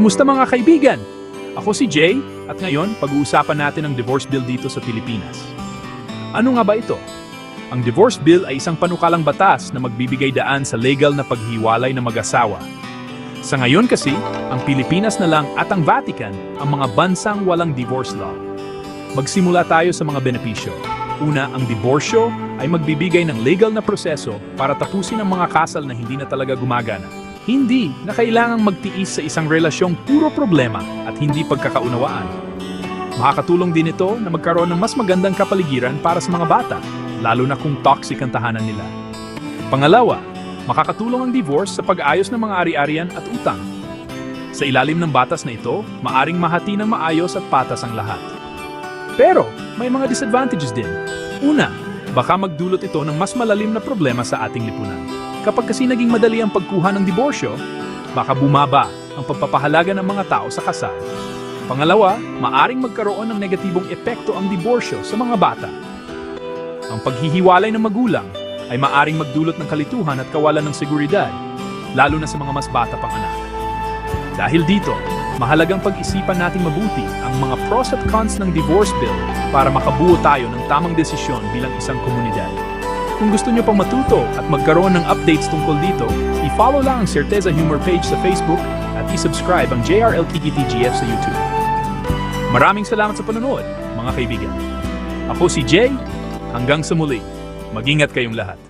Kumusta mga kaibigan? Ako si Jay at ngayon pag-uusapan natin ang divorce bill dito sa Pilipinas. Ano nga ba ito? Ang divorce bill ay isang panukalang batas na magbibigay daan sa legal na paghiwalay ng mag-asawa. Sa ngayon kasi, ang Pilipinas na lang at ang Vatican ang mga bansang walang divorce law. Magsimula tayo sa mga benepisyo. Una, ang diborsyo ay magbibigay ng legal na proseso para tapusin ang mga kasal na hindi na talaga gumagana. Hindi na kailangang magtiis sa isang relasyong puro problema at hindi pagkakaunawaan. Makakatulong din ito na magkaroon ng mas magandang kapaligiran para sa mga bata, lalo na kung toxic ang tahanan nila. Pangalawa, makakatulong ang divorce sa pag-ayos ng mga ari-arian at utang. Sa ilalim ng batas na ito, maaring mahati ng maayos at patas ang lahat. Pero, may mga disadvantages din. Una, baka magdulot ito ng mas malalim na problema sa ating lipunan. Kapag kasi naging madali ang pagkuha ng diborsyo, baka bumaba ang pagpapahalaga ng mga tao sa kasal. Pangalawa, maaring magkaroon ng negatibong epekto ang diborsyo sa mga bata. Ang paghihiwalay ng magulang ay maaring magdulot ng kalituhan at kawalan ng seguridad, lalo na sa mga mas bata pang anak. Dahil dito, mahalagang pag-isipan nating mabuti ang mga pros at cons ng divorce bill para makabuo tayo ng tamang desisyon bilang isang komunidad. Kung gusto nyo pang matuto at magkaroon ng updates tungkol dito, i-follow lang ang Certeza Humor page sa Facebook at i-subscribe ang JRLTGTGF sa YouTube. Maraming salamat sa panonood, mga kaibigan. Ako si Jay, hanggang sa muli. Mag-ingat kayong lahat.